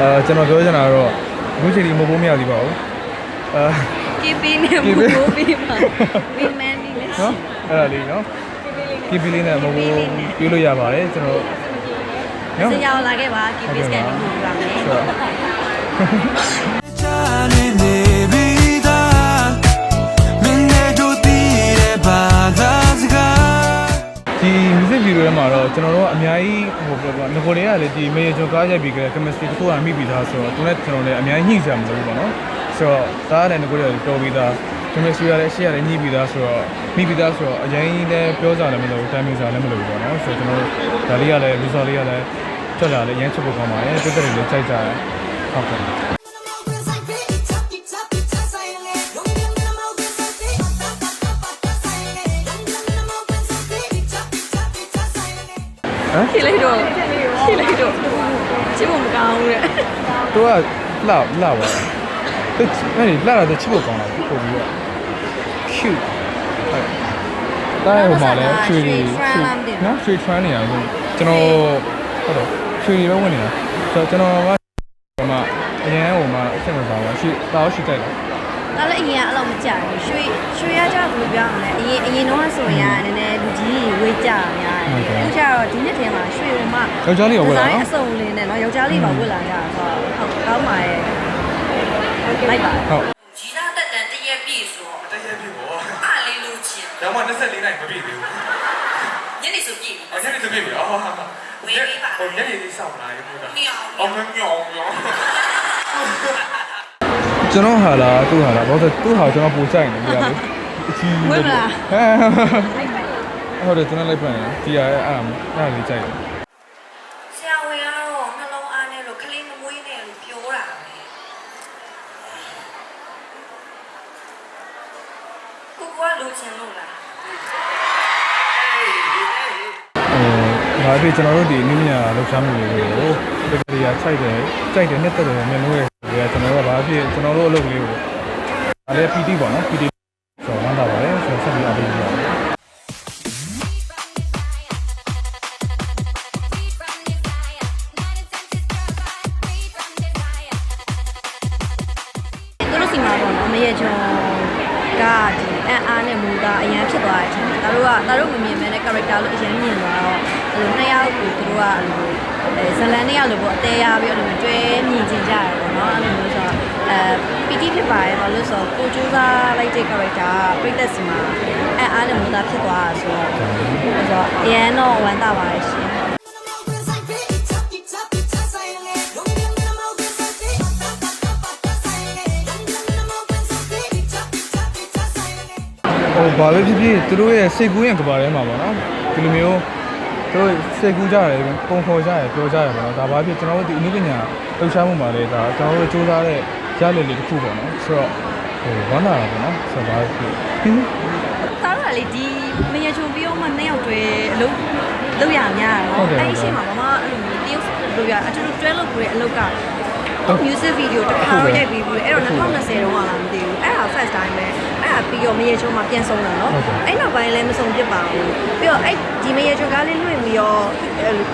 အာကျွန်တော်ပြောချင်တာကတော့အခုချိန်ဒီမဟုတ်ဘူးမရသေးပါဘူးအာကီပီနဲ့မူမိုးပြီးမှာဝီမန်ဒီလည်းရှိနော်အဲ့ဒါလေးနော်ကီပီလေးနဲ့မဟုတ်ဘူးပြေးလို့ရပါတယ်ကျွန်တော်နော်စင်ရောက်လာခဲ့ပါကီပီစကန်ဒီကိုလာမယ်ဆိုတော့ချာနေနေပြီသားမင်းနဲ့တို့တည်တဲ့ဘာသာစကား ဒီ music video ထဲမှာတော့ကျွန်တော်တို့ကအများကြီးဟိုပြောပါငကိုလေးကလည်းဒီမေဂျွန်ကားရိုက်ပြီးကြတဲ့ chemistry တစ်ခုကမိပြီးသားဆိုတော့သူနဲ့ကျွန်တော်လည်းအများကြီးညှိစရာမလိုဘူးပေါ့နော်ဆိုတော့ဒါကလည်းငကိုလေးကတော်ပြီးသား chemistry ကလည်းရှေ့ကလည်းညှိပြီးသားဆိုတော့မိပြီးသားဆိုတော့အရင်လည်းပြောစားလည်းမလိုဘူး timing စားလည်းမလိုဘူးပေါ့နော်ဆိုတော့ကျွန်တော်တို့ဒါလေးကလည်း visual လေးကလည်းထွက်လာလည်းရမ်းချက်ဖို့ကောင်းပါတယ်တက်တက်လေးလည်းကြိုက်ကြတယ်ဟုတ်ကဲ့ ဖြေလိုက်တော့ဖြေလိုက်တော့ချစ်ဖို့မကောင်းဘူးတဲ့သူကလှလှပါတက်အဲ့ဒီလှတာတက်ချစ်ဖို့ကောင်းတာပို့ပြီးတော့ cute ဟုတ်တိုင်းဟိုမှာလည်းရွှေတွေနော်ရွှေ trend နေရဆိုကျွန်တော်ဟုတ်တော့ရွှေတွေပဲဝင်နေတာဆိုတော့ကျွန်တော်ကဟိုမှာအရင်ဟိုမှာအဆက်မစားပါရွှေတာရွှေကြိုက်လားဒါလည်းအရင်အဲ့လိုမကြဘူးရွှေရွှေရကြဘယ်လိုပြောရမလဲအရင်အရင်တော့ဆိုရင်ကနည်းနည်း တော့ဒီနှစ်ထဲမှာရွှေဟိုမှယောက်ျားလေးရောဝယ်လာဒီဇိုင်းနော်အစုံလေးနဲ့နော်ယောက်ျားလေးပါဝတ်လာကြတာဆိုတော့ဟုတ်ကောင်းပါရဲ့လိုက်ပါဟုတ်ရီလာတက်တန်တရက်ပြည့်ဆိုတော့တရက်ပြီပေါ့အားလေးလို့ချင်း။ရောင်းမ24နိုင်မပြည့်သေးဘူးညနေဆိုပြည့်ပြီ။အညနေတပြည့်ပြီ။အော်ဟိုညနေလေးစောင့်လာရေပို့တာမြောင်။အော်မမြောင်မြောင်ကျွန်တော်ဟာလားသူ့ဟာလားဘာလို့သူ့ဟာကျွန်တော်ပိုကြိုက်နေကြတယ်အချီးဟမ် ဟုတ်တယ်ကျွန်တော်လိုက်ပြန်တယ်ဒီရအဲ့အဲ့အဲ့လေးကြိုက်တယ်ဆရာဝန်ကတော့နှလုံးအားနဲ့လို့ခလေးမမွေးနဲ့လို့ပြောတာပဲကိုကလိုချင်လို့လားဟိုဒါပေကျွန်တော်တို့ဒီနည်းညာလောက်ရှားမှုတွေကိုတကယ်ကြီးခြိုက်တယ်ကြိုက်တယ်နှစ်သက်တယ်မျက်နှာရဲ့ဒီကကျွန်တော်တို့ကဘာဖြစ်ကျွန်တော်တို့အလုပ်လေးကိုဒါလည်း PT ပေါ့နော် PT ဆိုတော့ဝမ်းသာပါတယ်ဆိုတော့ဆက်ပြီးအပေးကြပါမ တဲ့အချိန်ဒါတို့ကဒါတို့မမြင်မဲနဲ့ character လို့အရန်မြင်သွားတော့အဲ့လိုနှစ်ယောက်ကိုသူတို့ကအဲ့လိုအဲဇလန်နှစ်ယောက်လို့ပေါ့အသေးရပြီးတော့တွဲမြင်ကျင်ကြရတယ်ပေါ့နော်အဲ့လိုမျိုးဆိုတော့အဲပီတိဖြစ်ပါရဲ့ဘာလို့ဆိုတော့ကိုကျူးစားလိုက်တဲ့ character ကပြိသက်စီမှာအန်အားနဲ့မူတာဖြစ်သွားတာဆိုတော့ဆိုတော့အရန်တော့ဝမ်းသာပါတယ်ရှင် ဘာပဲဖြစ်ဖြစ်သူတို့ရဲ့စိတ်ကူးရင်ကဘာထဲမှာပေါ့နော်ဒီလိုမျိုးသူတို့စိတ်ကူးကြတယ်ပုံဖော်ကြတယ်ပြောကြတယ်ပေါ့နော်ဒါဘာဖြစ်ကျွန်တော်တို့ဒီအနုပညာလှူရှားမှုမှာလေဒါကျွန်တော်တို့စူးစမ်းတဲ့ရလည်လေးတစ်ခုပေါ့နော်ဆိုတော့ဟိုဝမ်းသာတာပေါ့နော်ဆိုတော့ဘာဖြစ်ဟင်းသားရလေဒီမရချုံပြီးတော့မှနှစ်ယောက်တွဲအလုပ်လုပ်ရများတယ်နော်အဲ့ဒီအချိန်မှာမမအဲ့လိုမျိုးတရုတ်လုပ်ရအတူတူတွဲလုပ်ပြီးတဲ့အလုပ်က music video တစ်ခါတော့ရိုက်ပြီးပြီအဲ့တော့2020တုန်းကလာမသိဘူးအဲ့ဒါ first time ပဲအဲ့ ဒါပြီးတော့မရေချုံမှာပြန်ဆုံးတာနော်အဲ့နောက်ပိုင်းလည်းမဆုံးဖြစ်ပါဘူးပြီးတော့အဲ့ဒီမရေချုံကားလေးလွှင့်ပြီးတော့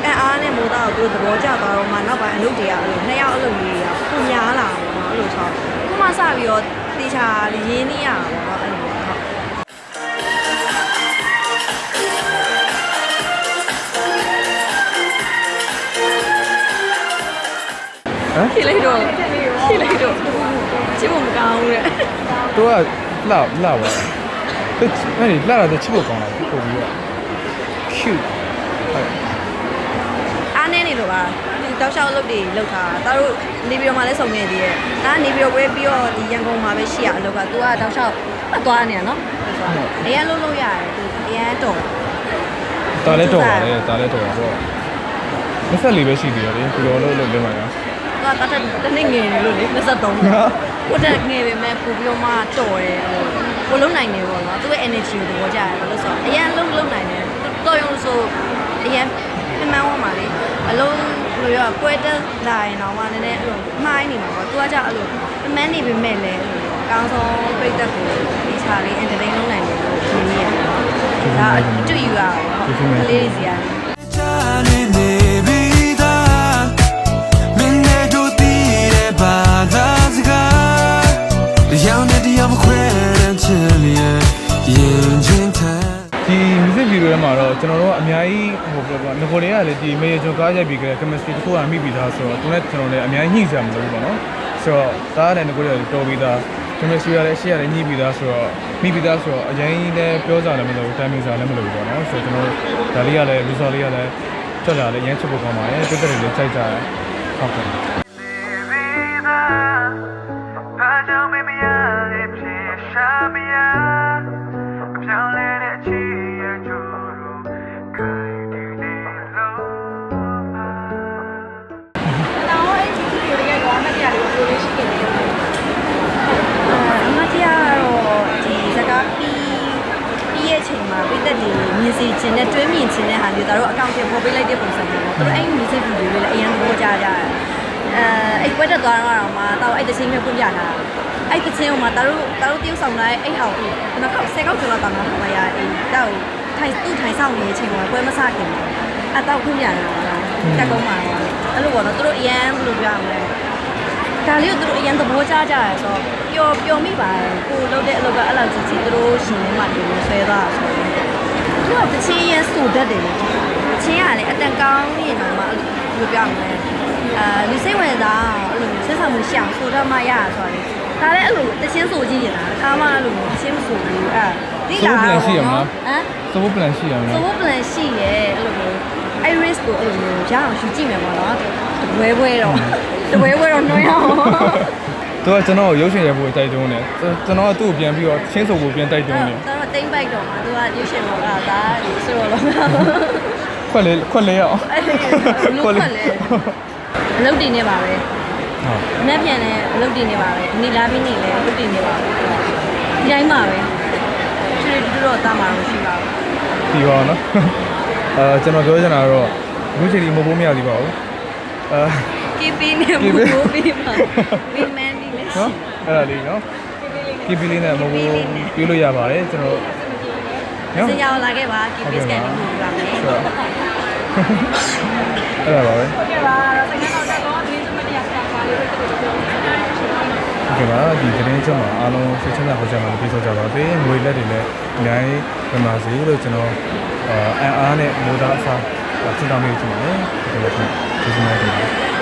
အန်အားနဲ့မိုးသားကိုသူတို့သဘောကျသွားတော့မှနောက်ပိုင်းအလုပ်တွေကအဲ့လိုနှစ်ယောက်အလုပ်ကြီးတွေကပုံများလာပါတော့အဲ့လိုဆိုခုမှစပြီးတော့တေချာရင်းနေရပါတော့အဲ့လိုဟုတ်ဟမ်ဖြေလိုက်တော့ဖြေလိုက်တော့ချစ်ဖို့မကောင်းဘူးတဲ့သူက လှလှပါတက်အဲ့ဒီလှတာတက်ချစ်ဖို့ကောင်းတာပို့ပြီးတော့ cute ဟုတ်အားနေနေလို့ပါသူတောက်လျှောက်လုပ်တွေလုပ်တာတာတို့နေပြည်တော်မှာလည်းစုံနေသေးတယ်ဒါကနေပြည်တော်ပွဲပြီးတော့ဒီရန်ကုန်မှာပဲရှိရအလုပ်ကသူကတောက်လျှောက်အသွားနေရနော်အရင်လုံးလုံးရတယ်သူအရင်တော့ဒါလည်းတော်ပါလေဒါလည်းတော်ပါတော့မဆက်လေးပဲရှိသေးတယ်လေဒီလိုလို့လုပ်နေမှာညာသူကတတ်တနေ့ငယ်နေလို့လေ23 ကိုတက်ငယ်ပဲမဲ့ပို့ပြီးတော့မှတော်တယ်ကိုလုံးနိုင်နေပေါ့နော်သူ့ရဲ့ energy ကိုသဘောကျတယ်ဘာလို့ဆိုတော့အရင်လုံးလုံးနိုင်တယ်တော်ရုံဆိုအရင်ပြမန်းဝမှာလေအလုံးလို့ရပွဲတက်လာရင်တော့မှနည်းနည်းအဲ့လိုမှားနေမှာပေါ့သူကကြအဲ့လိုပြမန်းနေပေမဲ့လည်းအဲ့လိုအကောင်းဆုံးပြိသက်ကိုဒီချာလေး entertain လုပ်နိုင်တယ်လို့မြင်မိရတယ်ဒါအတူယူရအောင်ကလေးတွေစီရ တော့ကျွန်တော်တို့ကအများကြီးဟိုပြောပါငကိုတွေကလည်းဒီမေဂျွန်ကားရိုက်ပြီးကြတဲ့ chemistry တစ်ခုကမိပြီးသားဆိုတော့သူနဲ့ကျွန်တော်လည်းအများကြီးညှိစရာမလိုဘူးပေါ့နော်ဆိုတော့ဒါကလည်းငကိုတွေကတော်ပြီးသား chemistry ကလည်းရှေ့ကလည်းညှိပြီးသားဆိုတော့မိပြီးသားဆိုတော့အရင်လည်းပြောစားလည်းမလိုဘူး timing စားလည်းမလိုဘူးပေါ့နော်ဆိုတော့ကျွန်တော်ဒါလေးကလည်းလူစားလေးကလည်းကြောက်ကြလည်းရမ်းချစ်ဖို့ကောင်းပါတယ်တက်တက်လေးလည်းကြိုက်ကြတယ်ဟုတ်ကဲ့ဘာကြောင့်မမရတဲ့ဖြစ်ရှာမရ ခြင်းနဲ့တွဲမြင်ခြင်းတဲ့ဟာမျိုးတို့အကောင့်ထဲပေါ်ပေးလိုက်တဲ့ပုံစံမျိုးပေါ့သူတို့အဲ့ music video တွေလည်းအရင်သဘောကျကြတယ်အဲအဲ့ကွက်တက်သွားတော့မှတော့အဲ့တချင်းမျိုးပြပြတာအဲ့တချင်းကမှတို့တို့တရုပ်ဆောင်လိုက်အဲ့ဟာကိုနောက်ခေါက်ဆယ်ခေါက်ကျော်လောက်တောင်းတာရအဲ့တော့ထိုင်သူ့ထိုင်ဆောင်နေတဲ့အချိန်မှာပွဲမစခင်အတော့ခွင့်ရတာတက်ကုန်းမှာအဲ့လိုပေါ့နော်တို့အရန်ဘယ်လိုပြောရမလဲဒါလေးကိုသူတို့အရင်သဘောကျကြရဆိုတော့ပျော်ပျော်မိပါတယ်ကိုလုပ်တဲ့အလုပ်ကအဲ့လောက်ကြီးကြီးသူတို့ရှင်နေမှဒီလိုဆွဲသွားတာဆိုတော့ သူကတချင်းရဲဆိုတတ်တယ်လေတချင်းကလည်းအတန်ကောင်းနေမှာမှအဲ့လိုပြောရမလဲအာလူစိတ်ဝင်စားအဲ့လိုဆက်ဆောင်မှုရှောင်ဆိုတော့မှရတာဆိုတော့ဒါလည်းအဲ့လိုတချင်းဆိုကြည့်နေတာတစ်ခါမှအဲ့လိုတချင်းမဆိုဘူးအဲ့ဒီလာဟမ်သဘော plan ရှိရမဆိုလားဖို့ plan ရှိရဲအဲ့လိုမျိုး iris ကိုအဲ့လိုမျိုးရအောင်ယူကြည့်မယ်ပေါ့နော်တပွဲပွဲတော့တပွဲပွဲတော့နှွှဲအောင်သူကကျွန်တော်ကိုရုပ်ရှင်ရိုက်ဖို့တိုက်တွန်းတယ်ကျွန်တော်ကသူ့ကိုပြန်ပြီးတော့ချင်းဆိုဖို့ပြန်တိုက်တွန်းတယ်တော့တိမ့်ပိုက်တော့မှာသူကရွှေရှင်ဘောကဒါဆိုတော့လောခွက်လေးခွက်လေးရအောင်အဲ့ဒီလူခွက်လေအလုပ်တင်နေပါပဲဟုတ်အနက်ပြန်လဲအလုပ်တင်နေပါပဲဒီနေ့လာပြီးနေလဲအလုပ်တင်နေပါပဲဒီတိုင်းပါပဲကျွေးတူတော့တာမှာတော့ရှိပါဘူးဒီပါနော်အဲကျွန်တော်ပြောချင်တာကတော့အခုချိန်ဒီမဟုတ်ဘူးမရသေးပါဘူးအဲကေပီနဲ့ဘူဘူပြီးပါဝီမန်ဒီလဲနော်အဲ့ဒါလေးနော် ကီပီလေးနဲ့မဟုတ်ဘူးပြေးလို့ရပါတယ်ကျွန်တော်နော်ဆရာလာခဲ့ပါကီပီစကန်ကိုပြပါမယ်အဲ့ဒါပါပဲဟုတ်ကဲ့ပါဆက်ကတော့တော့ဒီစမတရားဆရာပါလေးကိုပြောပြပါဟုတ်ကဲ့ပါဒီသတင်းချက်မှာအားလုံးဆက်ချက်ရဟောချက်မှာပြေးဆိုကြပါသေးငွေလက်တွေလည်းအများကြီးပြပါစေလို့ကျွန်တော်အာအားနဲ့မိုးသားအစားစဉ်းစားမိချင်ပါတယ်ဒီလိုကျေးဇူးများတင်ပါတယ်